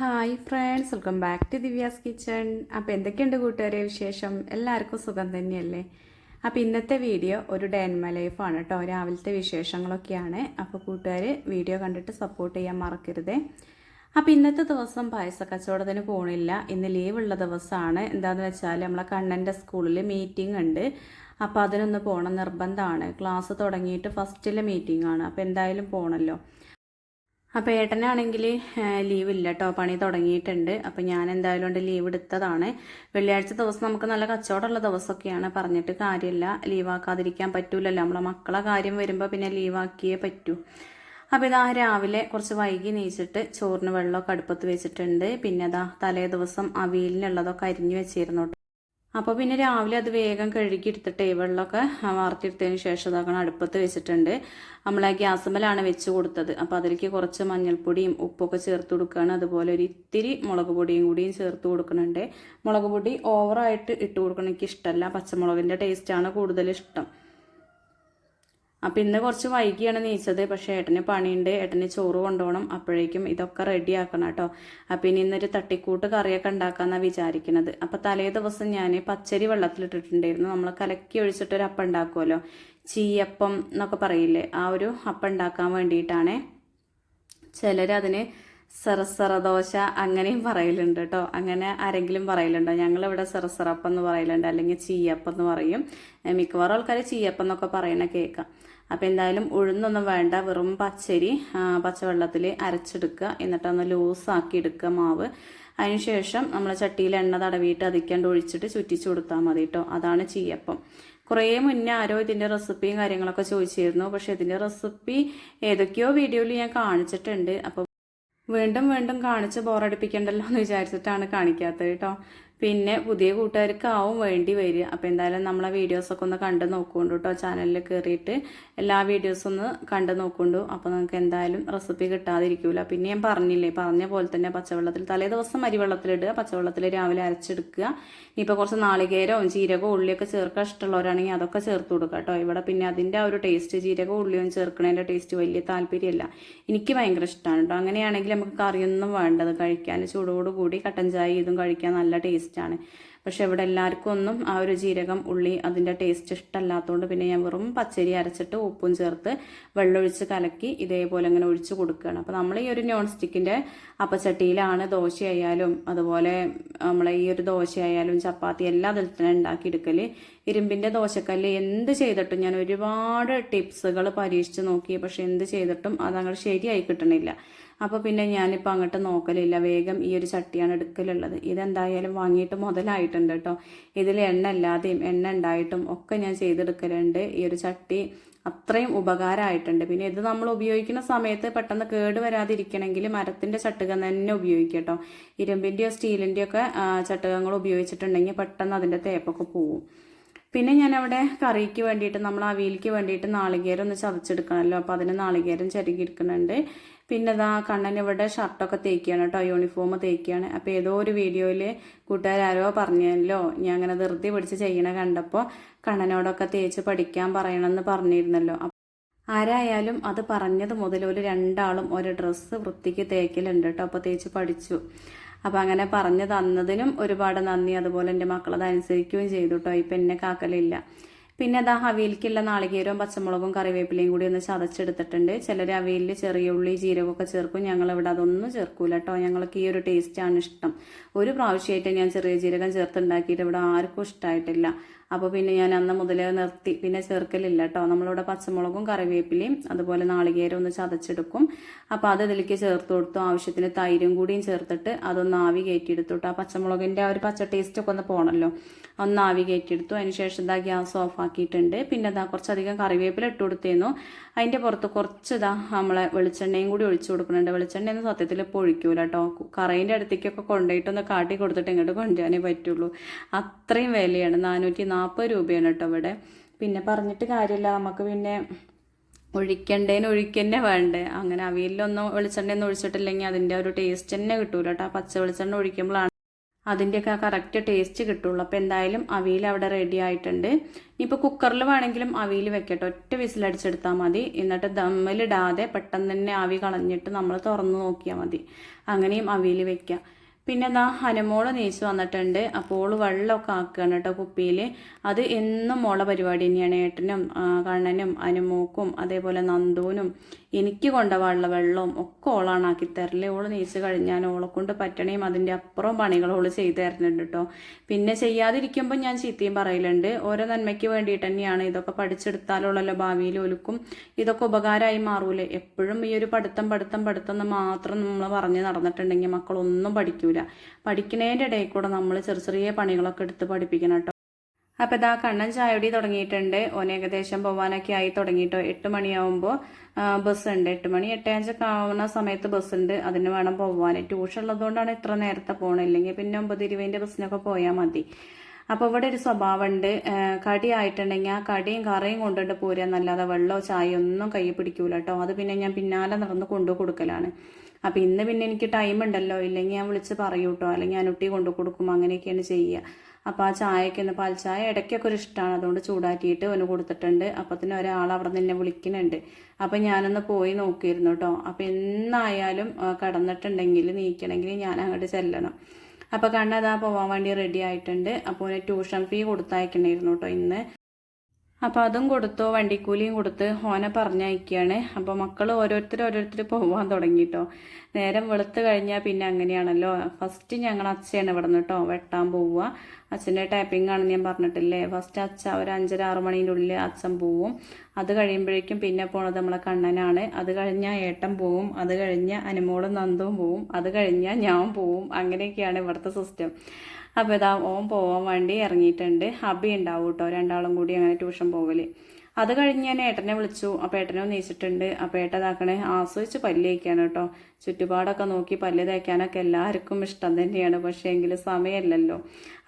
Hi friends welcome back to Divya's kitchen അപ്പോൾ എന്തൊക്കെയുണ്ട് കൂട്ടുകാരെ വിശേഷം? എല്ലാവർക്കും സുഖം തന്നെയല്ലേ? അപ്പോൾ ഇന്നത്തെ വീഡിയോ ഒരു ഡേ ആൻഡ് മൈ ലൈഫാണ് കേട്ടോ രാവിലത്തെ വിശേഷങ്ങളൊക്കെയാണ്. അപ്പോൾ കൂട്ടുകാർ വീഡിയോ കണ്ടിട്ട് സപ്പോർട്ട് ചെയ്യാൻ മറക്കരുതേ. അപ്പോൾ ഇന്നത്തെ ദിവസം പായസ കച്ചവടത്തിന് പോണില്ല. ഇന്ന് ലീവുള്ള ദിവസമാണ്. എന്താണെന്ന് വെച്ചാൽ നമ്മളെ കണ്ണന്റെ സ്കൂളിൽ മീറ്റിംഗ് ഉണ്ട്. അപ്പോൾ അതിനൊന്ന് പോകണം നിർബന്ധമാണ് ക്ലാസ് തുടങ്ങിയിട്ട് ഫസ്റ്റിലെ മീറ്റിംഗ് ആണ്. അപ്പോൾ എന്തായാലും പോകണമല്ലോ അപ്പോൾ ഏട്ടനാണെങ്കിൽ ലീവ് ഇല്ല കേട്ടോ പണി തുടങ്ങിയിട്ടുണ്ട്. അപ്പോൾ ഞാൻ എന്തായാലും കൊണ്ട് ലീവ് എടുത്തതാണ്. വെള്ളിയാഴ്ച ദിവസം നമുക്ക് നല്ല കച്ചവടമുള്ള ദിവസമൊക്കെയാണ്. പറഞ്ഞിട്ട് കാര്യമില്ല. ലീവാക്കാതിരിക്കാൻ പറ്റൂലല്ലോ. നമ്മളെ മക്കളെ കാര്യം വരുമ്പോൾ പിന്നെ ലീവാക്കിയേ പറ്റൂ. അപ്പോൾ ഇതാ രാവിലെ കുറച്ച് വൈകി നീച്ചിട്ട് ചോറിന് വെള്ളമൊക്കെ അടുപ്പത്ത് വെച്ചിട്ടുണ്ട്. പിന്നെ അതാ തലേ ദിവസം അവിയലിനുള്ളതൊക്കെ അരിഞ്ഞു വെച്ചിരുന്നു. അപ്പോൾ പിന്നെ രാവിലെ അത് വേഗം കഴുകി എടുത്തിട്ട് വെള്ളമൊക്കെ വാർത്തെടുത്തതിന് ശേഷം ഇതാക്കണം അടുപ്പത്ത് വെച്ചിട്ടുണ്ട്. നമ്മൾ ആ ഗ്യാസുമ്മലാണ് വെച്ച് കൊടുത്തത്. അപ്പോൾ അതിലേക്ക് കുറച്ച് മഞ്ഞൾപ്പൊടിയും ഉപ്പൊക്കെ ചേർത്ത് കൊടുക്കുകയാണ് അതുപോലെ ഒരു ഇത്തിരി മുളക് പൊടിയും കൂടിയും ചേർത്ത് കൊടുക്കുന്നുണ്ട്. മുളക് പൊടി ഓവറായിട്ട് ഇട്ട് കൊടുക്കണം എനിക്ക് ഇഷ്ടമല്ല പച്ചമുളകിന്റെ ടേസ്റ്റാണ് കൂടുതൽ ഇഷ്ടം. അപ്പം ഇന്ന് കുറച്ച് വൈകിയാണ് നീച്ചത്. പക്ഷേ ഏട്ടന് പണിയുണ്ട്. ഏട്ടന് ചോറ് കൊണ്ടുപോകണം. അപ്പോഴേക്കും ഇതൊക്കെ റെഡി ആക്കണം കേട്ടോ. അപ്പം ഇനി ഇന്നൊരു തട്ടിക്കൂട്ട് കറിയൊക്കെ ഉണ്ടാക്കാമെന്നാണ് വിചാരിക്കുന്നത് അപ്പം തലേ ദിവസം ഞാൻ പച്ചരി വെള്ളത്തിലിട്ടിട്ടുണ്ടായിരുന്നു. നമ്മൾ കലക്കി ഒഴിച്ചിട്ടൊരു അപ്പം ഉണ്ടാക്കുമല്ലോ ചീയപ്പം എന്നൊക്കെ പറയില്ലേ? ആ ഒരു അപ്പം ഉണ്ടാക്കാൻ വേണ്ടിയിട്ടാണ്. ചിലരതിന് സെറസറ ദോശ അങ്ങനെയും പറയലുണ്ട് കേട്ടോ. അങ്ങനെ ആരെങ്കിലും പറയലുണ്ടോ? ഞങ്ങളിവിടെ സെറസറപ്പം എന്ന് പറയലുണ്ട് അല്ലെങ്കിൽ ചീയപ്പം എന്ന് പറയും മിക്കവാറും ആൾക്കാർ ചീയപ്പം എന്നൊക്കെ പറയണ കേൾക്കാം അപ്പം എന്തായാലും ഉഴുന്നൊന്നും വേണ്ട വെറും പച്ചരി പച്ചവെള്ളത്തിൽ അരച്ചെടുക്കുക. എന്നിട്ടൊന്ന് ലൂസാക്കി എടുക്കുക മാവ്. അതിനുശേഷം നമ്മൾ ചട്ടിയിൽ എണ്ണ തടവിയിട്ട് അതിക്കാണ്ട് ഒഴിച്ചിട്ട് ചുറ്റിച്ചു കൊടുത്താൽ മതി കേട്ടോ. അതാണ് ചീയപ്പം. കുറേ മുന്നേ ആരോ ഇതിന്റെ റെസിപ്പിയും കാര്യങ്ങളൊക്കെ ചോദിച്ചിരുന്നു. പക്ഷേ ഇതിന്റെ റെസിപ്പി ഏതൊക്കെയോ വീഡിയോയിൽ ഞാൻ കാണിച്ചിട്ടുണ്ട്. അപ്പോൾ വീണ്ടും വീണ്ടും കാണിച്ച് ബോറടിപ്പിക്കണ്ടല്ലോ എന്ന് വിചാരിച്ചിട്ടാണ് കാണിക്കാത്തത് കേട്ടോ. പിന്നെ പുതിയ കൂട്ടുകാർക്കാവും വേണ്ടി വരിക. അപ്പോൾ എന്തായാലും നമ്മളെ വീഡിയോസൊക്കെ ഒന്ന് കണ്ടു നോക്കുകൊണ്ടു കേട്ടോ ചാനലിൽ കയറിയിട്ട് എല്ലാ വീഡിയോസും ഒന്ന് കണ്ടു നോക്കുകൊണ്ടു. അപ്പോൾ നിങ്ങൾക്ക് എന്തായാലും റെസിപ്പി കിട്ടാതിരിക്കില്ല പിന്നെ ഞാൻ പറഞ്ഞില്ലേ പറഞ്ഞ പോലെ തന്നെ പച്ചവെള്ളത്തിൽ തലേ ദിവസം അരിവെള്ളത്തിലിടുക പച്ചവെള്ളത്തിൽ രാവിലെ അരച്ചെടുക്കുക. ഇനിയിപ്പോൾ കുറച്ച് നാളികേരവും ജീരകവും ഉള്ളിയൊക്കെ ചേർക്കാൻ ഇഷ്ടമുള്ളവരാണെങ്കിൽ അതൊക്കെ ചേർത്ത് കൊടുക്കുക കേട്ടോ ഇവിടെ പിന്നെ അതിന്റെ ആ ഒരു ടേസ്റ്റ് ജീരകവും ഉള്ളിയും ചേർക്കണതിന്റെ ടേസ്റ്റ് വലിയ താല്പര്യമല്ല. എനിക്ക് ഭയങ്കര ഇഷ്ടമാണ് കേട്ടോ അങ്ങനെയാണെങ്കിൽ നമുക്ക് കറിയൊന്നും വേണ്ടത്. കഴിക്കാൻ ചൂടോടുകൂടി കട്ടൻ ചായ ഇതും കഴിക്കാൻ നല്ല ടേസ്റ്റാണ് പക്ഷെ ഇവിടെ എല്ലാവർക്കും ഒന്നും ആ ഒരു ജീരകം ഉള്ളി അതിന്റെ ടേസ്റ്റ് ഇഷ്ടമല്ലാത്തതുകൊണ്ട് പിന്നെ ഞാൻ വെറും പച്ചരി അരച്ചിട്ട് ഉപ്പും ചേർത്ത് വെള്ളമൊഴിച്ച് കലക്കി ഇതേപോലെ അങ്ങനെ ഒഴിച്ച് കൊടുക്കുകയാണ്. അപ്പോൾ നമ്മൾ ഈ ഒരു നോൺ സ്റ്റിക്കിന്റെ അപ്പച്ചട്ടിയിലാണ് ദോശയായാലും അതുപോലെ നമ്മളെ ഈ ഒരു ദോശയായാലും ചപ്പാത്തി എല്ലാം തന്നെ ഉണ്ടാക്കിയെടുക്കൽ. ഇരുമ്പിന്റെ ദോശക്കല്ല് എന്ത് ചെയ്തിട്ടും ഞാൻ ഒരുപാട് ടിപ്സുകൾ പരീക്ഷിച്ച് നോക്കി പക്ഷെ എന്ത് ചെയ്തിട്ടും അതങ്ങോട്ട് ശരിയായി കിട്ടണില്ല. അപ്പോൾ പിന്നെ ഞാനിപ്പോൾ അങ്ങോട്ട് നോക്കലില്ല. വേഗം ഈ ഒരു ചട്ടിയാണ് എടുക്കലുള്ളത്. ഇതെന്തായാലും വാങ്ങിയിട്ട് മുതലായിട്ടുണ്ട് കേട്ടോ ഇതിൽ എണ്ണ ഇല്ലാതെയും എണ്ണ ഉണ്ടായിട്ടും ഒക്കെ ഞാൻ ചെയ്തെടുക്കലുണ്ട്. ഈ ഒരു ചട്ടി അത്രയും ഉപകാരമായിട്ടുണ്ട് പിന്നെ ഇത് നമ്മൾ ഉപയോഗിക്കുന്ന സമയത്ത് പെട്ടെന്ന് കേട് വരാതിരിക്കണമെങ്കിൽ മരത്തിന്റെ ചട്ടുകം തന്നെ ഉപയോഗിക്കുക കേട്ടോ ഇരുമ്പിന്റെയോ സ്റ്റീലിന്റെയോ ഒക്കെ ചട്ടുകങ്ങൾ ഉപയോഗിച്ചിട്ടുണ്ടെങ്കിൽ പെട്ടെന്ന് അതിന്റെ തേപ്പൊക്കെ പോവും. പിന്നെ ഞാൻ അവിടെ കറിക്ക് വേണ്ടിയിട്ട് നമ്മൾ അവിയലിക്ക് വേണ്ടിയിട്ട് നാളികേരം ഒന്ന് ചതച്ചെടുക്കണമല്ലോ അപ്പോൾ അതിന് നാളികേരം ചരുകിയെടുക്കുന്നുണ്ട് പിന്നെ ഇതാ കണ്ണൻ ഇവിടെ ഷർട്ടൊക്കെ തേക്കുകയാണ് കേട്ടോ യൂണിഫോം തേക്കുകയാണ് അപ്പോൾ ഏതോ ഒരു വീഡിയോയിൽ കൂട്ടുകാരോ പറഞ്ഞല്ലോ ഞാൻ അങ്ങനെ ധൃതി പിടിച്ച് ചെയ്യണ കണ്ടപ്പോൾ കണ്ണനോടൊക്കെ തേച്ച് പഠിക്കാൻ പറയണമെന്ന് പറഞ്ഞിരുന്നല്ലോ. ആരായാലും അത് പറഞ്ഞത് മുതൽ ഒരു രണ്ടാളും ഒരു ഡ്രസ്സ് വൃത്തിക്ക് തേക്കലുണ്ട് കേട്ടോ. അപ്പോൾ തേച്ച് പഠിച്ചു. അപ്പോൾ അങ്ങനെ പറഞ്ഞു തന്നതിനും ഒരുപാട് നന്ദി. അതുപോലെ എന്റെ അത് അനുസരിക്കുകയും ചെയ്തു കേട്ടോ ഇപ്പം എന്നെ കാക്കലില്ല. പിന്നെ അതാ അവിയലിക്കുള്ള നാളികേരവും പച്ചമുളകും കറിവേപ്പിലയും കൂടി ഒന്ന് ചതച്ചെടുത്തിട്ടുണ്ട്. ചിലർ അവിയലിൽ ചെറിയ ഉള്ളി ജീരകമൊക്കെ ചേർക്കും. ഞങ്ങൾ ഇവിടെ അതൊന്നും ചേർക്കൂല കേട്ടോ ഞങ്ങൾക്ക് ഈ ഒരു ടേസ്റ്റാണ് ഇഷ്ടം. ഒരു പ്രാവശ്യമായിട്ട് ഞാൻ ചെറിയ ജീരകം ചേർത്തുണ്ടാക്കിയിട്ട് ഇവിടെ ആർക്കും ഇഷ്ടമായിട്ടില്ല അപ്പോൾ പിന്നെ ഞാൻ അന്ന് മുതലേ നിർത്തി. പിന്നെ ചേർക്കലില്ല കേട്ടോ നമ്മളിവിടെ പച്ചമുളകും കറിവേപ്പിലയും അതുപോലെ നാളികേരം ഒന്ന് ചതച്ചെടുക്കും. അപ്പോൾ അത് ഇതിലേക്ക് ചേർത്ത് കൊടുത്തു. ആവശ്യത്തിന് തൈരും കൂടിയും ചേർത്തിട്ട് അതൊന്ന് ആവി കയറ്റിയെടുത്തു കേട്ടോ ആ പച്ചമുളകിന്റെ ആ ഒരു പച്ച ടേസ്റ്റൊക്കെ ഒന്ന് പോകണമല്ലോ ഒന്ന് ആവി കയറ്റിയെടുത്തു. അതിന് ശേഷം ഇതാ ഗ്യാസ് ഓഫ് ആക്കിയിട്ടുണ്ട്. പിന്നെ ഇതാ കുറച്ചധികം കറിവേപ്പില ഇട്ട് കൊടുത്തേന്നു. അതിന്റെ പുറത്ത് കുറച്ച് ഇതാ നമ്മളെ വെളിച്ചെണ്ണയും കൂടി ഒഴിച്ചു കൊടുക്കുന്നുണ്ട്. വെളിച്ചെണ്ണയൊന്നും സത്യത്തിൽ ഇപ്പോൾ ഒഴിക്കൂല കേട്ടോ കറയിന്റെ അടുത്തേക്കൊക്കെ കൊണ്ടുപോയിട്ടൊന്ന് കാട്ടി കൊടുത്തിട്ട് ഇങ്ങോട്ട് കൊണ്ടുപോകാനേ പറ്റുള്ളൂ. അത്രയും വിലയാണ്. നാനൂറ്റി നാൽപ്പത് രൂപയാണ് കേട്ടോ ഇവിടെ. പിന്നെ പറഞ്ഞിട്ട് കാര്യമില്ല നമുക്ക് പിന്നെ ഒഴിക്കണ്ടേന് ഒഴിക്കന്നെ വേണ്ടേ. അങ്ങനെ അവിയലിലൊന്നും വെളിച്ചെണ്ണ ഒന്നും ഒഴിച്ചിട്ടില്ലെങ്കിൽ അതിന്റെ ഒരു ടേസ്റ്റ് തന്നെ കിട്ടൂല കേട്ടോ. ആ പച്ച വെളിച്ചെണ്ണ ഒഴിക്കുമ്പോഴാണ് അതിന്റെയൊക്കെ കറക്റ്റ് ടേസ്റ്റ് കിട്ടുള്ളൂ. അപ്പോൾ എന്തായാലും അവിയൽ അവിടെ റെഡി ആയിട്ടുണ്ട്. ഇനിയിപ്പോൾ കുക്കറിൽ വേണമെങ്കിലും അവിയൽ വെക്കട്ടെ. ഒറ്റ വിസിലടിച്ചെടുത്താൽ മതി. എന്നിട്ട് ദമ്മിലിടാതെ പെട്ടെന്ന് തന്നെ ആവി കളഞ്ഞിട്ട് നമ്മൾ തുറന്ന് നോക്കിയാൽ മതി. അങ്ങനെയും അവിയൽ വെക്കാം. പിന്നെ എന്താ ഹനുമോൾ നീച്ച് വന്നിട്ടുണ്ട്. അപ്പോൾ വെള്ളമൊക്കെ ആക്കുകയാണ് കേട്ടോ കുപ്പിയിൽ അത് എന്നും മോളെ പരിപാടി തന്നെയാണ്. ഏട്ടനും കണ്ണനും അനുമോക്കും അതേപോലെ നന്ദുവിനും എനിക്ക് കൊണ്ടുപോകാനുള്ള വെള്ളവും ഒക്കെ ഓളാണാക്കി തരൽ. ഓൾ നീച്ച് കഴിഞ്ഞാൽ ഓളെ കൊണ്ട് പറ്റണേയും അതിന്റെ അപ്പുറം പണികൾ ഓൾ ചെയ്തു തരുന്നുണ്ട് കേട്ടോ പിന്നെ ചെയ്യാതിരിക്കുമ്പോൾ ഞാൻ ചീത്തയും പറയലുണ്ട്. ഓരോ നന്മയ്ക്ക് വേണ്ടിയിട്ട് തന്നെയാണ് ഇതൊക്കെ പഠിച്ചെടുത്താലുള്ളല്ലോ ഭാവിയിൽ ഒലുക്കും ഇതൊക്കെ ഉപകാരമായി മാറൂലേ. എപ്പോഴും ഈ ഒരു പഠിത്തം പഠിത്തം പഠിത്തം എന്ന് മാത്രം നമ്മൾ പറഞ്ഞ് നടന്നിട്ടുണ്ടെങ്കിൽ മക്കളൊന്നും പഠിക്കൂല. പഠിക്കുന്നതിന്റെ ഇടയിൽ കൂടെ നമ്മൾ ചെറിയ ചെറിയ പണികളൊക്കെ എടുത്ത് പഠിപ്പിക്കണം കേട്ടോ അപ്പോൾ ഇതാ കണ്ണൻ ചായടി തുടങ്ങിയിട്ടുണ്ട്. ഓൻ ഏകദേശം പോവാനൊക്കെ ആയി തുടങ്ങിയിട്ടോ. എട്ട് മണിയാവുമ്പോൾ ബസ് ഉണ്ട് എട്ട് മണി എട്ടേ അഞ്ചൊക്കെ ആവുന്ന സമയത്ത് ബസ് ഉണ്ട് അതിന് വേണം പോവാൻ. ട്യൂഷൻ ഉള്ളതുകൊണ്ടാണ് ഇത്ര നേരത്തെ പോകണം ഇല്ലെങ്കിൽ പിന്നെ ഒമ്പത് ഇരുപതിന്റെ ബസ്സിനൊക്കെ പോയാൽ മതി. അപ്പോൾ ഇവിടെ ഒരു സ്വഭാവമുണ്ട്. കടി ആയിട്ടുണ്ടെങ്കിൽ ആ കടിയും കറിയും കൊണ്ടുകൊണ്ട് പോരുക. എന്നല്ലാതെ വെള്ളമോ ചായ ഒന്നും കൈ പിടിക്കൂല കേട്ടോ. അത് പിന്നെ ഞാൻ പിന്നാലെ നടന്ന് കൊണ്ടു കൊടുക്കലാണ്. അപ്പോൾ ഇന്ന് പിന്നെ എനിക്ക് ടൈം ഉണ്ടല്ലോ. ഇല്ലെങ്കിൽ ഞാൻ വിളിച്ച് പറയൂ കേട്ടോ അല്ലെങ്കിൽ ഉട്ടി കൊണ്ടു കൊടുക്കും. അങ്ങനെയൊക്കെയാണ് ചെയ്യുക. അപ്പോൾ ആ ചായയൊക്കെ ഒന്ന് പാൽ ചായ ഇടയ്ക്കൊക്കെ ഒരു ഇഷ്ടമാണ് അതുകൊണ്ട് ചൂടാക്കിയിട്ട് ഒന്ന് കൊടുത്തിട്ടുണ്ട്. അപ്പത്തിന് ഒരാൾ അവിടെ നിന്ന് വിളിക്കുന്നുണ്ട്. അപ്പോൾ ഞാനൊന്ന് പോയി നോക്കിയിരുന്നു കേട്ടോ അപ്പോൾ എന്നായാലും കടന്നിട്ടുണ്ടെങ്കിൽ നീക്കണമെങ്കിൽ ഞാൻ അങ്ങോട്ട് ചെല്ലണം. അപ്പോൾ കണ്ണതാ പോവാൻ വേണ്ടി റെഡി ആയിട്ടുണ്ട്. അപ്പോൾ ട്യൂഷൻ ഫീ കൊടുത്തയക്കണമായിരുന്നു കേട്ടോ ഇന്ന്. അപ്പോൾ അതും കൊടുത്തു വണ്ടിക്കൂലിയും കൊടുത്ത് ഓനെ പറഞ്ഞയക്കുകയാണ് അപ്പോൾ മക്കൾ ഓരോരുത്തർ ഓരോരുത്തർ പോകാൻ തുടങ്ങിയിട്ടോ നേരം വെളുത്ത് കഴിഞ്ഞാൽ പിന്നെ അങ്ങനെയാണല്ലോ. ഫസ്റ്റ് ഞങ്ങൾ അച്ഛയാണ് ഇവിടെ നിന്ന് വെട്ടാൻ പോവുക. അച്ഛന്റെ ടൈപ്പിംഗ് ആണെന്ന് ഞാൻ പറഞ്ഞിട്ടില്ലേ. ഫസ്റ്റ് അച്ഛ ഒരു അഞ്ചര ആറ് മണീന്റെ ഉള്ളിൽ അച്ഛൻ പോവും. അത് കഴിയുമ്പോഴേക്കും പിന്നെ പോണത് നമ്മളെ കണ്ണനാണ്. അത് കഴിഞ്ഞാൽ ഏട്ടൻ പോവും. അത് കഴിഞ്ഞാൽ അനുമോളും നന്ദവും പോവും. അത് കഴിഞ്ഞാൽ ഞാൻ പോവും. അങ്ങനെയൊക്കെയാണ് ഇവിടുത്തെ സിസ്റ്റം അപ്പോൾ ഇതാ ഓൻ പോകാൻ വേണ്ടി ഇറങ്ങിയിട്ടുണ്ട്. ഹബി ഉണ്ടാവും കേട്ടോ രണ്ടാളും കൂടി അങ്ങനെ ട്യൂഷൻ പോകൽ അത് കഴിഞ്ഞ് ഞാൻ ഏട്ടനെ വിളിച്ചു. അപ്പോൾ ഏട്ടനെ നീച്ചിട്ടുണ്ട്. അപ്പോൾ ഏട്ടതാക്കണേ ആസ്വദിച്ച് പല്ല് തേക്കാണ് കേട്ടോ. ചുറ്റുപാടൊക്കെ നോക്കി പല്ല് തേക്കാനൊക്കെ എല്ലാവർക്കും ഇഷ്ടം തന്നെയാണ്. പക്ഷേ എങ്കിൽ സമയമല്ലല്ലോ.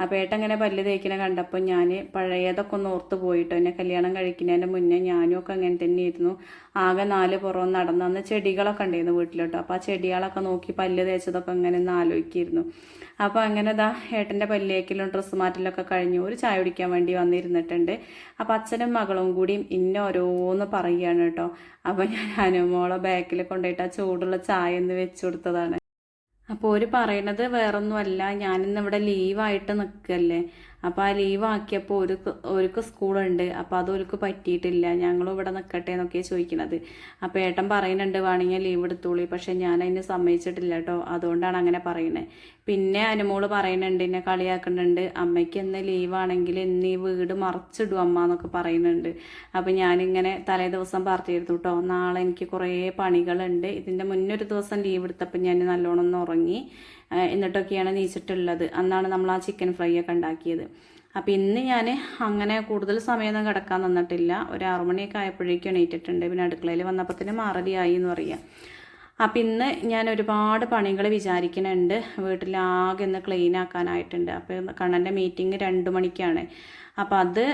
അപ്പോൾ ഏട്ടൻ ഇങ്ങനെ പല്ല് തേക്കണ കണ്ടപ്പോൾ ഞാൻ പഴയതൊക്കെ ഒന്ന് ഓർത്ത് പോയിട്ടോ. എന്നെ കല്യാണം കഴിക്കുന്നതിന്റെ മുന്നേ ഞാനും ഒക്കെ അങ്ങനെ തന്നെയായിരുന്നു. ആകെ നാല് പുറം നടന്ന് അന്ന് ചെടികളൊക്കെ ഉണ്ടായിരുന്നു വീട്ടിലോട്ടോ. അപ്പോൾ ആ ചെടികളൊക്കെ നോക്കി പല്ല് തേച്ചതൊക്കെ അങ്ങനെ ഒന്ന് ആലോചിക്കായിരുന്നു. അപ്പോൾ അങ്ങനെ ദാ ഏട്ടന്റെ പല്ലേക്കിലും ഡ്രസ്സ് മാറ്റലൊക്കെ കഴിഞ്ഞു ഒരു ചായ കുടിക്കാൻ വേണ്ടി വന്നിരുന്നിട്ടുണ്ട്. അപ്പോൾ അച്ഛനും മകളും കൂടിയും ഇന്ന ഓരോന്ന് പറയുകയാണ് കേട്ടോ. അപ്പോൾ ഞാൻ അനുമോളെ ബാക്കിൽ കൊണ്ടുപോയിട്ട് ആ ചൂടുള്ള ചായ ഒന്ന് വെച്ച് കൊടുത്തതാണ്. അപ്പോൾ ഒരു പറയണത് വേറൊന്നുമല്ല. ഞാനിന്ന് ഇവിടെ ലീവായിട്ട് നിൽക്കല്ലേ അപ്പോൾ ആ ലീവ് ആക്കിയപ്പോൾ ഒരു ഒരുക്ക് സ്കൂളുണ്ട്. അപ്പോൾ അത് ഒരുക്ക് പറ്റിയിട്ടില്ല. ഞങ്ങളും ഇവിടെ നിൽക്കട്ടെ എന്നൊക്കെയാണ് ചോദിക്കുന്നത് അപ്പോൾ ഏട്ടൻ പറയുന്നുണ്ട് വേണമെങ്കിൽ ലീവ് എടുത്തോളി. പക്ഷേ ഞാൻ അതിന് സമ്മതിച്ചിട്ടില്ല കേട്ടോ അതുകൊണ്ടാണ് അങ്ങനെ പറയുന്നത് പിന്നെ അനുമോൾ പറയുന്നുണ്ട് എന്നെ കളിയാക്കുന്നുണ്ട്. അമ്മയ്ക്ക് ഇന്ന് ലീവാണെങ്കിൽ ഇന്ന് ഈ വീട് മറച്ചിടും അമ്മ എന്നൊക്കെ പറയുന്നുണ്ട്. അപ്പോൾ ഞാനിങ്ങനെ തലേ ദിവസം പറഞ്ഞിരുന്നു കേട്ടോ നാളെ എനിക്ക് കുറേ പണികളുണ്ട്. ഇതിന്റെ മുന്നൊരു ദിവസം ലീവ് എടുത്തപ്പോൾ ഞാൻ നല്ലോണം ഒന്ന് ഉറങ്ങി. എന്നിട്ടൊക്കെയാണ് നീച്ചിട്ടുള്ളത്. അന്നാണ് നമ്മൾ ആ ചിക്കൻ ഫ്രൈ ഒക്കെ ഉണ്ടാക്കിയത്. അപ്പോൾ ഇന്ന് ഞാൻ അങ്ങനെ കൂടുതൽ സമയമൊന്നും കിടക്കാൻ നിന്നിട്ടില്ല. ഒരു ആറുമണിയൊക്കെ ആയപ്പോഴേക്കും എണീറ്റിട്ടുണ്ട്. പിന്നെ അടുക്കളയിൽ വന്നപ്പോഴത്തേനും മാറലിയായി എന്ന് പറയാം. അപ്പം ഇന്ന് ഞാൻ ഒരുപാട് പണികൾ വിചാരിക്കുന്നുണ്ട്. വീട്ടിലാകെ ഒന്ന് ക്ലീൻ ആക്കാനായിട്ടുണ്ട്. അപ്പോൾ കണ്ണന്റെ മീറ്റിംഗ് രണ്ട് മണിക്കാണ്. അപ്പോൾ അത്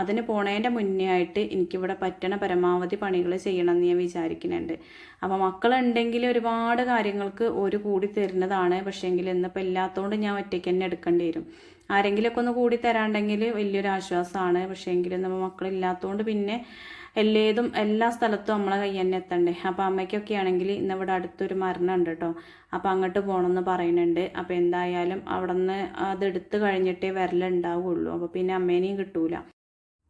അതിന് പോണേന്റെ മുന്നേ ആയിട്ട് എനിക്കിവിടെ പറ്റണ പരമാവധി പണികൾ ചെയ്യണം എന്ന് ഞാൻ വിചാരിക്കുന്നുണ്ട്. അപ്പോൾ മക്കളുണ്ടെങ്കിൽ ഒരുപാട് കാര്യങ്ങൾക്ക് ഒരു കൂടി തരുന്നതാണ്. പക്ഷേങ്കിൽ ഇന്നിപ്പോൾ ഇല്ലാത്തതുകൊണ്ട് ഞാൻ ഒറ്റയ്ക്ക് തന്നെ എടുക്കേണ്ടി വരും. ആരെങ്കിലുമൊക്കെ ഒന്ന് കൂടി തരാണ്ടെങ്കിൽ വലിയൊരു ആശ്വാസമാണ് പക്ഷേങ്കിൽ നമ്മൾ മക്കളില്ലാത്തതുകൊണ്ട് പിന്നെ എല്ലേതും എല്ലാ സ്ഥലത്തും നമ്മളെ കൈ തന്നെ എത്തണ്ടേ? അപ്പോൾ അമ്മയ്ക്കൊക്കെ ആണെങ്കിൽ ഇന്ന് ഇവിടെ അടുത്തൊരു മരണം ഉണ്ട് കേട്ടോ അപ്പോൾ അങ്ങോട്ട് പോകണമെന്ന് പറയുന്നുണ്ട്. അപ്പോൾ എന്തായാലും അവിടെ നിന്ന് അതെടുത്ത് കഴിഞ്ഞിട്ടേ വരലുണ്ടാവുള്ളൂ. അപ്പോൾ പിന്നെ അമ്മേനെയും കിട്ടൂല.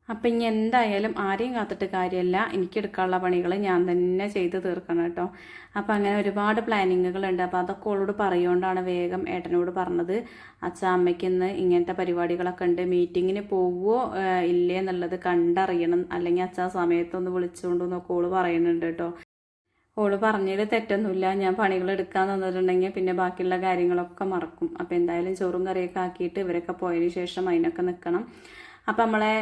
അപ്പം ഇനി എന്തായാലും ആരെയും കാത്തിട്ട് കാര്യമല്ല എനിക്ക് എടുക്കാനുള്ള പണികൾ ഞാൻ തന്നെ ചെയ്ത് തീർക്കണം കേട്ടോ. അപ്പം അങ്ങനെ ഒരുപാട് പ്ലാനിങ്ങുകളുണ്ട് അപ്പോൾ അതൊക്കെ ഓളോട് പറയുകൊണ്ടാണ് വേഗം ഏട്ടനോട് പറഞ്ഞത്. അച്ഛ അമ്മയ്ക്ക് ഇന്ന് ഇങ്ങനത്തെ പരിപാടികളൊക്കെ ഉണ്ട്. മീറ്റിങ്ങിന് പോവുമോ ഇല്ലേ എന്നുള്ളത് കണ്ടറിയണം. അല്ലെങ്കിൽ അച്ഛാ സമയത്തൊന്ന് വിളിച്ചുകൊണ്ടെന്നൊക്കെ ഓൾ പറയുന്നുണ്ട് കേട്ടോ. ഓൾ പറഞ്ഞതിൽ തെറ്റൊന്നുമില്ല. ഞാൻ പണികൾ എടുക്കാൻ തന്നിട്ടുണ്ടെങ്കിൽ പിന്നെ ബാക്കിയുള്ള കാര്യങ്ങളൊക്കെ മറക്കും. അപ്പോൾ എന്തായാലും ചോറും കറിയൊക്കെ ആക്കിയിട്ട് ഇവരൊക്കെ പോയതിന് ശേഷം അതിനൊക്കെ നിൽക്കണം അപ്പം നമ്മളെ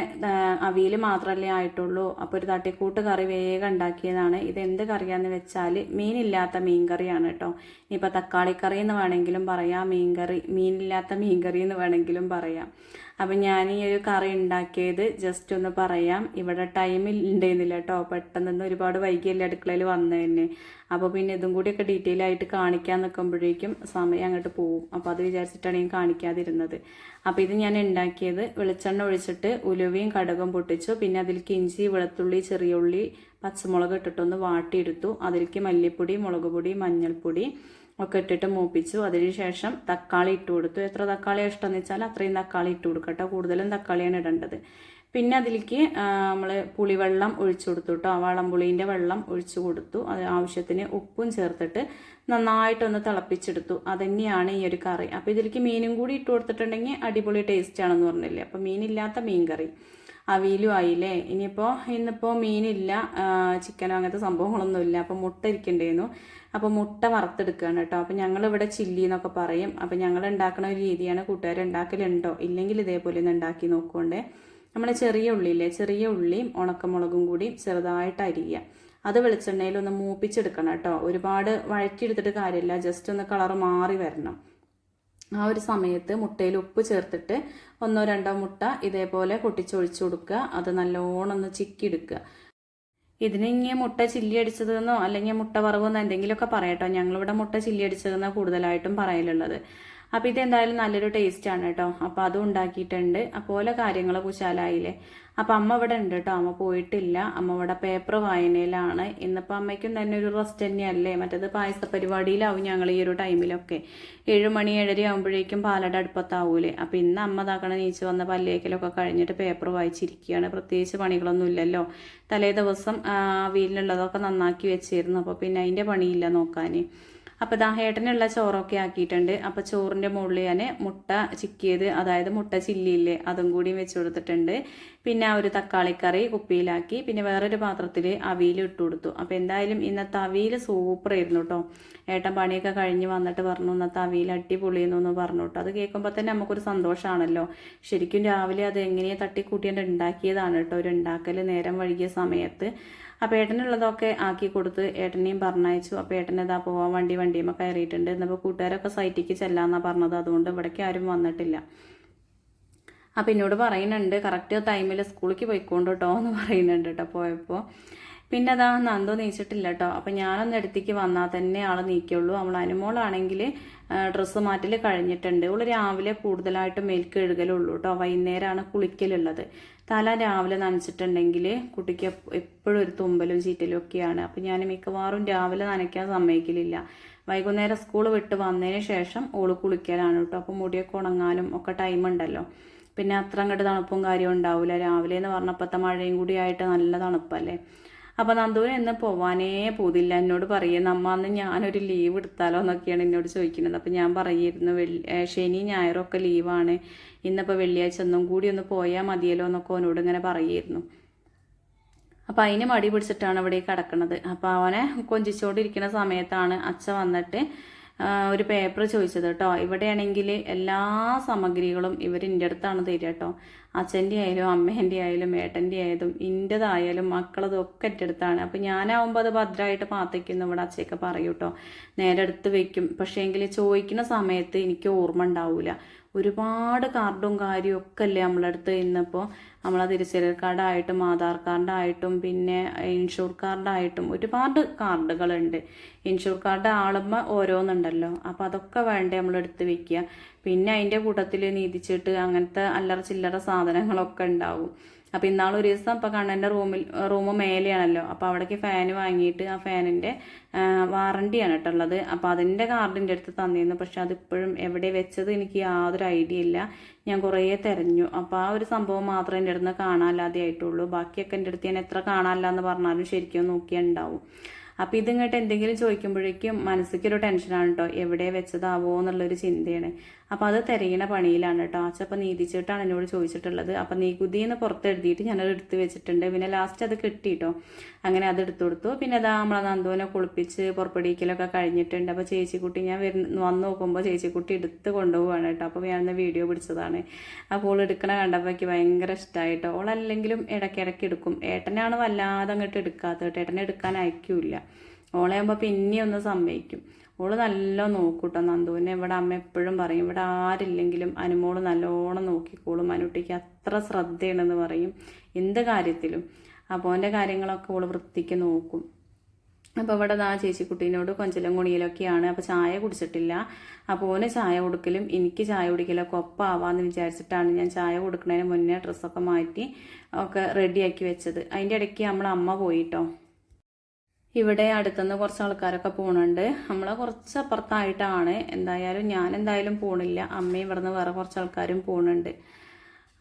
അവിയൽ മാത്രമല്ലേ ആയിട്ടുള്ളൂ. അപ്പോൾ ഒരു തട്ടിക്കൂട്ട് കറി വേഗം ഉണ്ടാക്കിയതാണ്. ഇത് എന്ത് കറിയാന്ന് വെച്ചാൽ മീനില്ലാത്ത മീൻ കറിയാണ് കേട്ടോ. ഇനിയിപ്പോൾ തക്കാളിക്കറി എന്ന് വേണമെങ്കിലും പറയാം മീൻ കറി മീനില്ലാത്ത മീൻ കറി എന്ന് വേണമെങ്കിലും പറയാം. അപ്പം ഞാൻ ഈ ഒരു കറി ഉണ്ടാക്കിയത് ജസ്റ്റ് ഒന്ന് പറയാം. ഇവിടെ ടൈം ഉണ്ടായിരുന്നില്ല കേട്ടോ പെട്ടെന്ന് ഒരുപാട് വൈകിയല്ലേ അടുക്കളയിൽ വന്നു തന്നെ. അപ്പോൾ പിന്നെ ഇതും കൂടിയൊക്കെ ഡീറ്റെയിൽ ആയിട്ട് കാണിക്കാൻ നിൽക്കുമ്പോഴേക്കും സമയം അങ്ങോട്ട് പോവും. അപ്പോൾ അത് വിചാരിച്ചിട്ടാണ് ഞാൻ കാണിക്കാതിരുന്നത്. അപ്പോൾ ഇത് ഞാൻ ഉണ്ടാക്കിയത് വെളിച്ചെണ്ണ ഒഴിച്ചിട്ട് ഉലുവയും കടുകും പൊട്ടിച്ചു. പിന്നെ അതിലേക്ക് ഇഞ്ചി വെളുത്തുള്ളി ചെറിയ ഉള്ളി പച്ചമുളക് ഇട്ടിട്ടൊന്ന് വാട്ടിയെടുത്തു. അതിലേക്ക് മല്ലിപ്പൊടി മുളക് പൊടി മഞ്ഞൾപ്പൊടി ഒക്കെ ഇട്ടിട്ട് മൂപ്പിച്ചു. അതിനുശേഷം തക്കാളി ഇട്ട് കൊടുത്തു. എത്ര തക്കാളി ഇഷ്ടമെന്ന് വെച്ചാൽ അത്രയും തക്കാളി ഇട്ട് കൊടുക്കട്ടോ കൂടുതലും തക്കാളിയാണ് ഇടേണ്ടത്. പിന്നെ അതിലേക്ക് നമ്മൾ പുളിവെള്ളം ഒഴിച്ചു കൊടുത്തു കേട്ടോ. വളംപുളീന്റെ വെള്ളം ഒഴിച്ചു കൊടുത്തു. അത് ആവശ്യത്തിന് ഉപ്പും ചേർത്തിട്ട് നന്നായിട്ടൊന്ന് തിളപ്പിച്ചെടുത്തു. അതന്നെയാണ് ഈ ഒരു കറി. അപ്പോൾ ഇതിലേക്ക് മീനും കൂടി ഇട്ട് കൊടുത്തിട്ടുണ്ടെങ്കിൽ അടിപൊളി ടേസ്റ്റ് ആണെന്ന് പറഞ്ഞില്ലേ? അപ്പോൾ മീനില്ലാത്ത മീൻ കറി അവിയലും ആയില്ലേ? ഇനിയിപ്പോൾ ഇന്നിപ്പോൾ മീനില്ല ചിക്കനോ അങ്ങനത്തെ സംഭവങ്ങളൊന്നുമില്ല. അപ്പോൾ മുട്ട ഇരിക്കണ്ടേന്നു. അപ്പോൾ മുട്ട വറുത്തെടുക്കുകയാണ് കേട്ടോ. അപ്പോൾ ഞങ്ങളിവിടെ ചില്ലി എന്നൊക്കെ പറയും. അപ്പോൾ ഞങ്ങൾ ഉണ്ടാക്കുന്ന ഒരു രീതിയാണ് കൂട്ടുകാർ ഉണ്ടാക്കലുണ്ടോ ഇല്ലെങ്കിൽ ഇതേപോലെ ഒന്ന് ഉണ്ടാക്കി നോക്കുകൊണ്ട് നമ്മൾ ചെറിയ ഉള്ളിയില്ലേ? ചെറിയ ഉള്ളിയും ഉണക്കമുളകും കൂടി ചെറുതായിട്ട് അരിയുക അത് വെളിച്ചെണ്ണയിൽ ഒന്ന് മൂപ്പിച്ചെടുക്കണം കേട്ടോ. ഒരുപാട് വഴറ്റിയെടുത്തിട്ട് കാര്യമില്ല. ജസ്റ്റ് ഒന്ന് കളർ മാറി വരണം. ആ ഒരു സമയത്ത് മുട്ടയിൽ ഉപ്പ് ചേർത്തിട്ട് ഒന്നോ രണ്ടോ മുട്ട ഇതേപോലെ പൊട്ടിച്ചൊഴിച്ചു കൊടുക്കുക. അത് നല്ലോണം ഒന്ന് ചിക്കി എടുക്കുക ഇതിന് ഇങ്ങനെ മുട്ട ചില്ലി അടിച്ചതെന്നോ അല്ലെങ്കിൽ മുട്ട വറവെന്നോ എന്തെങ്കിലുമൊക്കെ പറയട്ടോ ഞങ്ങളിവിടെ മുട്ട ചില്ലി അടിച്ചതെന്നോ കൂടുതലായിട്ടും പറയലുള്ളത്. അപ്പോൾ ഇതെന്തായാലും നല്ലൊരു ടേസ്റ്റ് ആണ് കേട്ടോ അപ്പോൾ അതും ഉണ്ടാക്കിയിട്ടുണ്ട്. അപ്പോലെ കാര്യങ്ങൾ കുശാലായില്ലേ അപ്പോൾ അമ്മ ഇവിടെ ഉണ്ട് കേട്ടോ അമ്മ പോയിട്ടില്ല. അമ്മ ഇവിടെ പേപ്പർ വായനയിലാണ്. ഇന്നിപ്പോൾ അമ്മയ്ക്കും തന്നെ ഒരു റെസ്റ്റ് തന്നെയല്ലേ? മറ്റേത് പായസ പരിപാടിയിലാവും ഞങ്ങൾ ഈ ഒരു ടൈമിലൊക്കെ ഏഴ് മണി ഏഴര ആകുമ്പോഴേക്കും പാലട അടുപ്പത്താവൂലേ? അപ്പോൾ ഇന്ന് അമ്മ താക്കണ നീച്ച് വന്ന പല്ലേക്കലൊക്കെ കഴിഞ്ഞിട്ട് പേപ്പർ വായിച്ചിരിക്കുകയാണ്. പ്രത്യേകിച്ച് പണികളൊന്നും ഇല്ലല്ലോ. തലേ ദിവസം വീട്ടിലുള്ളതൊക്കെ നന്നാക്കി വെച്ചിരുന്നു. അപ്പോൾ പിന്നെ അതിന്റെ പണിയില്ല നോക്കാൻ അപ്പോൾ ദാ ഏട്ടനുള്ള ചോറൊക്കെ ആക്കിയിട്ടുണ്ട്. അപ്പോൾ ചോറിന്റെ മുകളിൽ ഞാൻ മുട്ട ചിക്കിയത് അതായത് മുട്ട ചില്ലിയില്ലേ അതും കൂടി വെച്ച് കൊടുത്തിട്ടുണ്ട്. പിന്നെ ആ ഒരു തക്കാളിക്കറി കുപ്പിയിലാക്കി പിന്നെ വേറൊരു പാത്രത്തിൽ അവിയിൽ ഇട്ട് കൊടുത്തു. അപ്പോൾ എന്തായാലും ഇന്നത്തെ അവിയിൽ സൂപ്പർ ആയിരുന്നു കേട്ടോ. ഏട്ടൻ പണിയൊക്കെ കഴിഞ്ഞ് വന്നിട്ട് പറഞ്ഞു ഇന്നത്തെ അവിയിൽ അടിപൊളിയെന്നു എന്ന് പറഞ്ഞു കേട്ടോ. അത് കേൾക്കുമ്പോൾ തന്നെ നമുക്കൊരു സന്തോഷമാണല്ലോ ശരിക്കും രാവിലെ അത് എങ്ങനെയാണ് തട്ടിക്കൂട്ടിയാണ്ട് ഉണ്ടാക്കിയതാണ് കേട്ടോ. ഒരു ഉണ്ടാക്കൽ നേരം വൈകിയ സമയത്ത്. അപ്പോൾ ഏട്ടനുള്ളതൊക്കെ ആക്കി കൊടുത്ത് ഏട്ടനെയും പറഞ്ഞയച്ചു. അപ്പോൾ ഏട്ടൻ ഇതാ പോവാൻ വണ്ടി വണ്ടിയുമ്പോൾ കയറിയിട്ടുണ്ട്. എന്നപ്പോൾ കൂട്ടുകാരൊക്കെ സൈറ്റിക്ക് ചെല്ലാന്നാണ് പറഞ്ഞത്. അതുകൊണ്ട് ഇവിടേക്ക് ആരും വന്നിട്ടില്ല. അപ്പോൾ എന്നോട് പറയുന്നുണ്ട് കറക്റ്റ് ടൈമിൽ സ്കൂളിലേക്ക് പോയിക്കൊണ്ട് കേട്ടോ എന്ന് പറയുന്നുണ്ട് കേട്ടോ പോയപ്പോൾ പിന്നെ അതാ നന്ദോ നീച്ചിട്ടില്ല കേട്ടോ അപ്പം ഞാനൊന്ന് എടുത്തേക്ക് വന്നാൽ തന്നെ ആൾ നീക്കുള്ളൂ അവൾ അനുമോളാണെങ്കിൽ ഡ്രസ്സ് മാറ്റൽ കഴിഞ്ഞിട്ടുണ്ട്. അവൾ രാവിലെ കൂടുതലായിട്ട് മേൽക്ക് കഴുകലുള്ളൂ കേട്ടോ വൈകുന്നേരമാണ് കുളിക്കലുള്ളത്. തല രാവിലെ നനച്ചിട്ടുണ്ടെങ്കിൽ കുട്ടിക്ക് എപ്പോഴും ഒരു തുമ്പലും ചീറ്റലും ഒക്കെയാണ്. അപ്പം ഞാൻ മിക്കവാറും രാവിലെ നനയ്ക്കാൻ സമ്മതിക്കലില്ല. വൈകുന്നേരം സ്കൂൾ വിട്ട് വന്നതിന് ശേഷം ഓൾ കുളിക്കലാണ് കേട്ടോ അപ്പോൾ മുടിയൊക്കെ ഉണങ്ങാനും ഒക്കെ ടൈം ഉണ്ടല്ലോ. പിന്നെ അത്ര അങ്ങോട്ട് തണുപ്പും കാര്യവും ഉണ്ടാവില്ല രാവിലെ എന്ന് പറഞ്ഞപ്പോഴത്തെ മഴയും കൂടി ആയിട്ട് നല്ല തണുപ്പല്ലേ? അപ്പോൾ നന്ദുവിന് എന്ന് പോവാനേ പോതില്ല എന്നോട് പറയുക നമ്മ അന്ന് ഞാനൊരു ലീവ് എടുത്താലോ? എന്നൊക്കെയാണ് എന്നോട് ചോദിക്കുന്നത്. അപ്പോൾ ഞാൻ പറയുന്നു വെള്ളി ശനി ഞായറും ഒക്കെ ലീവാണ് ഇന്നിപ്പോൾ വെള്ളിയാഴ്ച ഒന്നും കൂടി ഒന്ന് പോയാൽ മതിയല്ലോ എന്നൊക്കെ അവനോട് ഇങ്ങനെ പറയുമായിരുന്നു. അപ്പോൾ അതിന് മടി പിടിച്ചിട്ടാണ് ഇവിടെ കിടക്കുന്നത് അപ്പോൾ അവനെ കൊഞ്ചിച്ചുകൊണ്ടിരിക്കുന്ന സമയത്താണ് അച്ഛ വന്നിട്ട് ഒരു പേപ്പർ ചോദിച്ചത് കേട്ടോ. ഇവിടെയാണെങ്കിൽ എല്ലാ സാമഗ്രികളും ഇവർ എന്റെ അടുത്താണ് തരിക കേട്ടോ. അച്ഛന്റെ ആയാലും അമ്മേന്റെ ആയാലും ഏട്ടന്റെ ആയാലും ഇന്റെതായാലും മക്കളതും ഒക്കെ എന്റെ അടുത്താണ്. അപ്പോൾ ഞാനാവുമ്പോൾ അത് ഭദ്രമായിട്ട് പാത്തയ്ക്കുന്നു ഇവിടെ അച്ഛയൊക്കെ പറയും കേട്ടോ. നേരെ എടുത്ത് വെക്കും. പക്ഷേ എങ്കിൽ ചോദിക്കുന്ന സമയത്ത് എനിക്ക് ഓർമ്മ ഉണ്ടാവില്ല ഒരുപാട് കാർഡും കാര്യവും ഒക്കെ അല്ലേ നമ്മളടുത്ത് ഇന്നിപ്പോൾ നമ്മളെ തിരിച്ചറിയൽ കാർഡായിട്ടും ആധാർ കാർഡായിട്ടും പിന്നെ ഇൻഷുർ കാർഡായിട്ടും ഒരുപാട് കാർഡുകളുണ്ട്. Insure card ആളുമ്പോൾ ഓരോന്നുണ്ടല്ലോ. അപ്പോൾ അതൊക്കെ വേണ്ടേ നമ്മൾ എടുത്ത് വെക്കുക. പിന്നെ അതിന്റെ കൂട്ടത്തിൽ നീതിച്ചിട്ട് അങ്ങനത്തെ അല്ലറ ചില്ലറ സാധനങ്ങളൊക്കെ ഉണ്ടാവും. അപ്പോൾ ഇന്നാളൊരു ദിവസം ഇപ്പോൾ കണ്ണന്റെ റൂമിൽ റൂം മേലെയാണല്ലോ. അപ്പോൾ അവിടേക്ക് ഫാന് വാങ്ങിയിട്ട് ആ ഫാനിന്റെ വാറണ്ടിയാണ് കേട്ടോ ഉള്ളത്. അപ്പോൾ അതിന്റെ കാർഡിന്റെ അടുത്ത് തന്നിരുന്നു. പക്ഷെ അതിപ്പോഴും എവിടെ വെച്ചത് എനിക്ക് യാതൊരു ഐഡിയ ഇല്ല. ഞാൻ കുറേ തിരഞ്ഞു. അപ്പോൾ ആ ഒരു സംഭവം മാത്രമേ എന്റെ അടുത്ത് കാണാനില്ലാതെ ആയിട്ടുള്ളൂ. ബാക്കിയൊക്കെ എന്റെ അടുത്ത് ഞാൻ എത്ര കാണാനില്ല എന്ന് പറഞ്ഞാലും ശരിക്കും നോക്കിയാൽ ഉണ്ടാവും അപ്പോൾ ഇതിങ്ങോട്ട് എന്തെങ്കിലും ചോദിക്കുമ്പോഴേക്കും മനസ്സിക്കൊരു ടെൻഷനാണ് കേട്ടോ. എവിടെ വെച്ചതാവോ എന്നുള്ളൊരു ചിന്തയാണ്. അപ്പോൾ അത് തിരയണ പണിയിലാണ് കേട്ടോ അച്ഛപ്പം നീതിച്ചിട്ടാണ് എന്നോട് ചോദിച്ചിട്ടുള്ളത്. അപ്പം നികുതി എന്ന് പുറത്തെഴുതിയിട്ട് ഞാനത് എടുത്ത് വെച്ചിട്ടുണ്ട്. പിന്നെ ലാസ്റ്റ് അത് കിട്ടിയിട്ടോ അങ്ങനെ അത് എടുത്തു കൊടുത്തു. പിന്നെ അതാ നമ്മളെ നന്ദുവിനെ കുളിപ്പിച്ച് പുറപ്പെടിക്കലൊക്കെ കഴിഞ്ഞിട്ടുണ്ട്. അപ്പോൾ ചേച്ചിക്കുട്ടി ഞാൻ വരുന്ന വന്ന് നോക്കുമ്പോൾ ചേച്ചിക്കുട്ടി എടുത്ത് കൊണ്ടുപോവാണ് കേട്ടോ അപ്പോൾ ഞാനിന്ന് വീഡിയോ പിടിച്ചതാണ്. അപ്പോൾ എടുക്കണ കണ്ടപ്പോൾ എനിക്ക് ഭയങ്കര ഇഷ്ടമായിട്ടോ ഓളല്ലെങ്കിലും ഇടയ്ക്കിടയ്ക്ക് എടുക്കും. ഏട്ടനാണ് വല്ലാതെ അങ്ങോട്ട് എടുക്കാത്തത് കേട്ടോ ഏട്ടനെ എടുക്കാൻ അയക്കൂല ഓളയാകുമ്പോൾ പിന്നെ ഒന്ന് സമ്മതിക്കും. ഓൾ നല്ലോണം നോക്കൂട്ടോ നന്ദുവിനെ. ഇവിടെ അമ്മ എപ്പോഴും പറയും ഇവിടെ ആരില്ലെങ്കിലും അനുമോൾ നല്ലോണം നോക്കിക്കോളും. അനുട്ടിക്ക് അത്ര ശ്രദ്ധയുണ്ടെന്ന് പറയും. എന്ത് കാര്യത്തിലും. അപ്പോൾ അവന്റെ കാര്യങ്ങളൊക്കെ ഓൾ വൃത്തിക്ക് നോക്കും. അപ്പോൾ ഇവിടെ ആ ചേച്ചിക്കുട്ടീനോട് കൊഞ്ചലും കുണിയിലൊക്കെയാണ്. അപ്പോൾ ചായ കുടിച്ചിട്ടില്ല. അപ്പോൾ ഓന് ചായ കൊടുക്കലും എനിക്ക് ചായ കുടിക്കലൊക്കെ ഒപ്പാവാന്ന് വിചാരിച്ചിട്ടാണ് ഞാൻ ചായ കൊടുക്കുന്നതിന് മുന്നേ ഡ്രസ്സൊക്കെ മാറ്റി ഒക്കെ റെഡിയാക്കി വെച്ചത്. അതിന്റെ ഇടയ്ക്ക് നമ്മൾ അമ്മ പോയിട്ടോ. ഇവിടെ അടുത്തുനിന്ന് കുറച്ച് ആൾക്കാരൊക്കെ പോണുണ്ട്. നമ്മളെ കുറച്ച് അപ്പുറത്തായിട്ടാണ് എന്തായാലും ഞാൻ എന്തായാലും പോണില്ല. അമ്മയും ഇവിടുന്ന് വേറെ കുറച്ച് ആൾക്കാരും പോണുണ്ട്.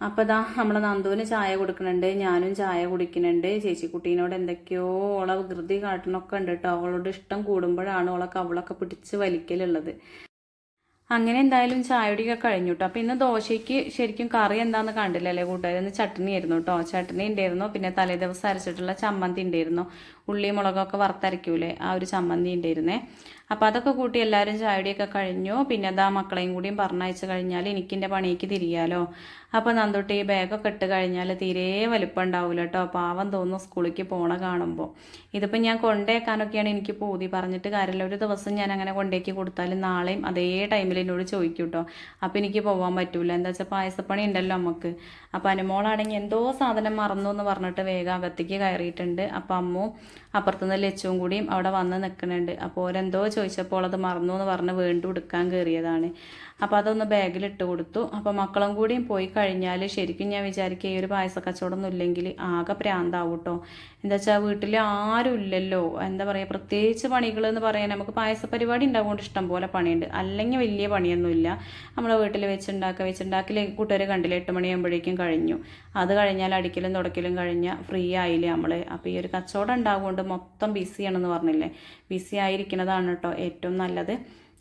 അപ്പോൾ ഇതാ നമ്മളെ നന്ദുവിന് ചായ കൊടുക്കുന്നുണ്ട്. ഞാനും ചായ കുടിക്കുന്നുണ്ട്. ചേച്ചിക്കുട്ടീനോട് എന്തൊക്കെയോ ഓളെ വികൃതി കാട്ടണമൊക്കെ ഉണ്ട് കേട്ടോ അവളോട് ഇഷ്ടം കൂടുമ്പോഴാണ് ഓളെ കവളൊക്കെ പിടിച്ച് വലിക്കലുള്ളത്. അങ്ങനെ എന്തായാലും ചായയുടെയൊക്കെ കഴിഞ്ഞു കേട്ടോ അപ്പോൾ ഇന്ന് ദോശയ്ക്ക് ശരിക്കും കറി എന്താണെന്ന് കണ്ടില്ലല്ലേ കൂട്ടുകാർ ഇന്ന് ചട്നി ആയിരുന്നു കേട്ടോ ചട്നി ഉണ്ടായിരുന്നു പിന്നെ തലേ ദിവസം അരച്ചിട്ടുള്ള ചമ്മന്തി ഉണ്ടായിരുന്നു ഉള്ളി മുളകൊക്കെ വറുത്തരയ്ക്കൂലേ? ആ ഒരു ചമ്മന്തി ഉണ്ടായിരുന്നേ അപ്പോൾ അതൊക്കെ കൂട്ടി എല്ലാവരും ചായടിയൊക്കെ കഴിഞ്ഞു. പിന്നെ അതാ മക്കളെയും കൂടിയും പറഞ്ഞയച്ച് കഴിഞ്ഞാൽ എനിക്കിന്റെ പണിക്ക് തിരിയാലോ. അപ്പോൾ ഈ ബാഗൊക്കെ ഇട്ട് കഴിഞ്ഞാൽ തീരെ വലിപ്പം ഉണ്ടാവില്ല കേട്ടോ പാവം തോന്നും സ്കൂളിലേക്ക് പോണ കാണുമ്പോൾ ഇതിപ്പോൾ ഞാൻ കൊണ്ടേക്കാനൊക്കെയാണ് എനിക്ക് പൂതി പറഞ്ഞിട്ട് കാര്യമില്ല. ഒരു ദിവസം ഞാൻ അങ്ങനെ കൊണ്ടേക്ക് കൊടുത്താലും നാളെയും അതേ ടൈമിൽ എന്നോട് ചോദിക്കും കേട്ടോ അപ്പോൾ എനിക്ക് പോകാൻ പറ്റൂല. എന്താ വെച്ചാൽ പായസപ്പണി ഉണ്ടല്ലോ നമുക്ക് അപ്പോൾ അനുമോളാണെങ്കിൽ എന്തോ സാധനം മറന്നു എന്ന് പറഞ്ഞിട്ട് വേഗം അകത്തേക്ക് കയറിയിട്ടുണ്ട്. അപ്പോൾ അമ്മു അപ്പുറത്തുനിന്ന് ലച്ചുവും കൂടിയും അവിടെ വന്ന് നിൽക്കുന്നുണ്ട്. അപ്പോൾ ഓരെന്തോ ചോദിച്ചപ്പോൾ അത് മറന്നു എന്ന് പറഞ്ഞ് വീണ്ടും എടുക്കാൻ കയറിയതാണ്. അപ്പോൾ അതൊന്ന് ബാഗിൽ ഇട്ട് കൊടുത്തു. അപ്പോൾ മക്കളും കൂടിയും പോയി കഴിഞ്ഞാൽ ശരിക്കും ഞാൻ വിചാരിക്കുക ഈ ഒരു പായസ കച്ചവടമൊന്നും ഇല്ലെങ്കിൽ ആകെ പ്രാന്താവും കേട്ടോ എന്താ വെച്ചാൽ വീട്ടിൽ ആരും ഇല്ലല്ലോ. എന്താ പറയുക പ്രത്യേകിച്ച് പണികൾ എന്ന് പറയാൻ നമുക്ക് പായസ പരിപാടി ഉണ്ടാവുകൊണ്ട് ഇഷ്ടം പോലെ പണിയുണ്ട്. അല്ലെങ്കിൽ വലിയ പണിയൊന്നുമില്ല നമ്മളെ വീട്ടിൽ വെച്ചുണ്ടാക്കുക വെച്ചുണ്ടാക്കി കൂട്ടുകാർ കണ്ടില്ല എട്ട് മണിയാകുമ്പോഴേക്കും കഴിഞ്ഞു. അത് കഴിഞ്ഞാൽ അടിക്കലും തുടക്കലും കഴിഞ്ഞാൽ ഫ്രീ ആയില്ലേ നമ്മൾ അപ്പോൾ ഈ ഒരു കച്ചവടം ഉണ്ടാവുകൊണ്ട് മൊത്തം ബിസിയാണെന്ന് പറഞ്ഞില്ലേ? ബിസി ആയിരിക്കുന്നതാണ് കേട്ടോ ഏറ്റവും നല്ലത്.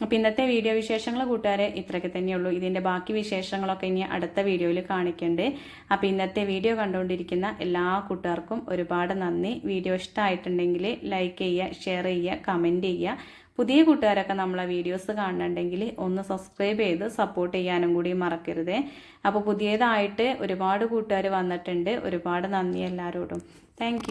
അപ്പോൾ ഇന്നത്തെ വീഡിയോ വിശേഷങ്ങൾ കൂട്ടുകാരെ ഇത്രയൊക്കെ തന്നെയുള്ളൂ. ഇതിന്റെ ബാക്കി വിശേഷങ്ങളൊക്കെ ഇനി അടുത്ത വീഡിയോയിൽ കാണിക്കണ്ട്. അപ്പോൾ ഇന്നത്തെ വീഡിയോ കണ്ടുകൊണ്ടിരിക്കുന്ന എല്ലാ കൂട്ടുകാർക്കും ഒരുപാട് നന്ദി. വീഡിയോ ഇഷ്ടമായിട്ടുണ്ടെങ്കിൽ ലൈക്ക് ചെയ്യുക ഷെയർ ചെയ്യുക കമന്റ് ചെയ്യുക. പുതിയ കൂട്ടുകാരൊക്കെ നമ്മളെ വീഡിയോസ് കാണുന്നുണ്ടെങ്കിൽ ഒന്ന് സബ്സ്ക്രൈബ് ചെയ്ത് സപ്പോർട്ട് ചെയ്യാനും കൂടി മറക്കരുത്. അപ്പോൾ പുതിയതായിട്ട് ഒരുപാട് കൂട്ടുകാർ വന്നിട്ടുണ്ട്. ഒരുപാട് നന്ദി എല്ലാവരോടും താങ്ക്